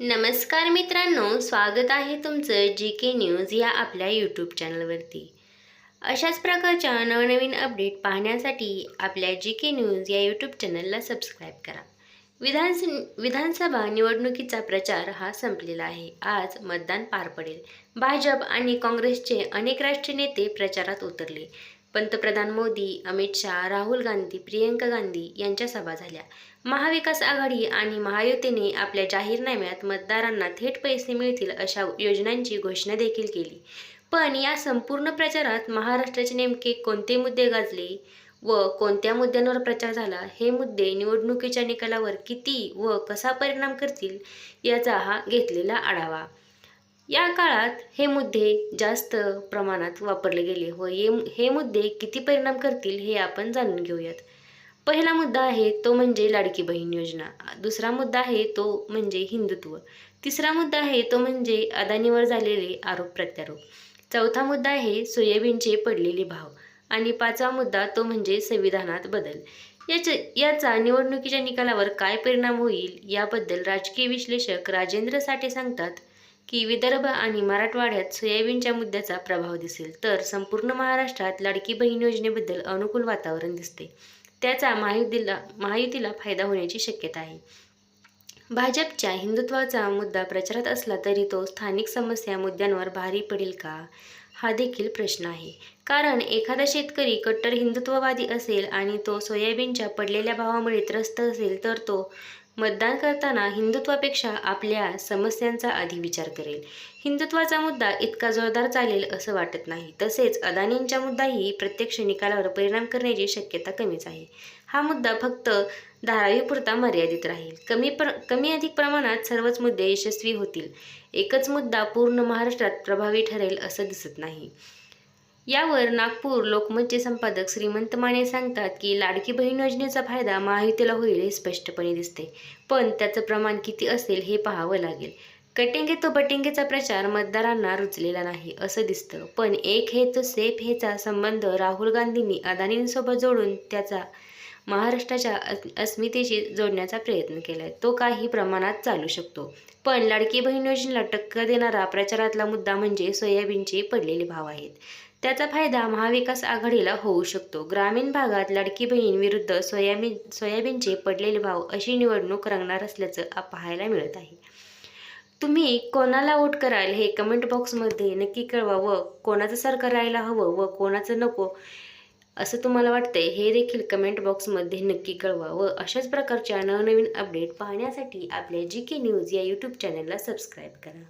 नमस्कार मित्रांनो स्वागत आहे तुमचं जी के न्यूज या आपल्या यूट्यूब चॅनलवरती अशाच प्रकारच्या नवनवीन अपडेट पाहण्यासाठी आपल्या जी के न्यूज या यूट्यूब चॅनलला सबस्क्राईब करा. विधानस विधानसभा निवडणुकीचा प्रचार हा संपलेला आहे. आज मतदान पार पडेल. भाजप आणि काँग्रेसचे अनेक राष्ट्रीय नेते प्रचारात उतरले. पंतप्रधान मोदी अमित शहा राहुल गांधी प्रियंका गांधी यांच्या सभा झाल्या. महाविकास आघाडी आणि महायुतीने आपल्या जाहीरनाम्यात मतदारांना थेट पैसे मिळतील अशा योजनांची घोषणा देखील केली. पण या संपूर्ण प्रचारात महाराष्ट्राचे नेमके कोणते मुद्दे गाजले व कोणत्या मुद्द्यांवर प्रचार झाला हे मुद्दे निवडणुकीच्या निकालावर किती व कसा परिणाम करतील याचा हा घेतलेला आढावा. या काळात हे मुद्दे जास्त प्रमाणात वापरले गेले व हे हे मुद्दे किती परिणाम करतील हे आपण जाणून घेऊयात. पहिला मुद्दा आहे तो म्हणजे लाडकी बहीण योजना. दुसरा मुद्दा आहे तो म्हणजे हिंदुत्व. तिसरा मुद्दा आहे तो म्हणजे अदानीवर झालेले आरोप प्रत्यारोप. चौथा मुद्दा आहे सोयाबीनचे पडलेले भाव. आणि पाचवा मुद्दा तो म्हणजे संविधानात बदल. याच्या याचा निवडणुकीच्या निकालावर काय परिणाम होईल याबद्दल राजकीय विश्लेषक राजेंद्र साठे सांगतात. की विदर्भ आणि मराठवाड्यात सोयाबीनच्या मुद्द्याचा प्रभाव दिसेल तर संपूर्ण महाराष्ट्रात लाडकी बहीण योजनेबद्दल अनुकूल वातावरण दिसते. त्याचा महायुतीला महायुतीला फायदा होण्याची शक्यता आहे. भाजपच्या हिंदुत्वाचा मुद्दा प्रचारात असला तरी तो स्थानिक समस्या मुद्द्यांवर भारी पडेल का? हा देखील प्रश्न आहे. कारण एखादा शेतकरी कट्टर हिंदुत्ववादी असेल आणि तो सोयाबीनच्या पडलेल्या भावामुळे त्रस्त असेल तर तो मतदान करताना हिंदुत्वापेक्षा आपल्या समस्यांचा आधी विचार करेल. हिंदुत्वाचा मुद्दा इतका जोरदार चालेल असं वाटत नाही. तसेच अदानींचा मुद्दाही प्रत्यक्ष निकालावर परिणाम करण्याची शक्यता कमीच आहे. हा मुद्दा फक्त धारावीपुरता मर्यादित राहील. कमी प्र कमी अधिक प्रमाणात सर्वच मुद्दे यशस्वी होतील. एकच मुद्दा पूर्ण महाराष्ट्रात प्रभावी ठरेल असं दिसत नाही. यावर नागपूर लोकमतचे संपादक श्रीमंत माने सांगतात की लाडकी बहीण योजनेचा फायदा महायुतीला होईल हे स्पष्टपणे दिसते. पण त्याचं प्रमाण किती असेल हे पाहावं लागेल. कटिंगे तो बटिंगेचा प्रचार मतदारांना रुचलेला नाही असं दिसतं. पण एक हे तो सेफ हेचा संबंध राहुल गांधींनी अदानींसोबत जोडून त्याचा महाराष्ट्राच्या अस्मितेशी जोडण्याचा प्रयत्न केलाय. तो काही प्रमाणात चालू शकतो. पण लाडकी बहीण योजनेला टक्कर देणारा प्रचारातला मुद्दा म्हणजे सोयाबीनचे पडलेले भाव आहेत. त्याचा फायदा महाविकास आघाडीला होऊ शकतो. ग्रामीण भागात लाडकी बहीण विरुद्ध सोयाबीन सोयाबीनचे पडलेले भाव अशी निवडणूक रंगणार असल्याचं पाहायला मिळत आहे. तुम्ही कोणाला वोट कराल हे कमेंट बॉक्समध्ये नक्की कळवा व कोणाचं सरकार राहायला हवं व कोणाचं नको असं तुम्हाला वाटतंय हे देखील कमेंट बॉक्समध्ये नक्की कळवा व अशाच प्रकारच्या नवनवीन अपडेट पाहण्यासाठी आपल्या जी के न्यूज या यूट्यूब चॅनलला सबस्क्राईब करा.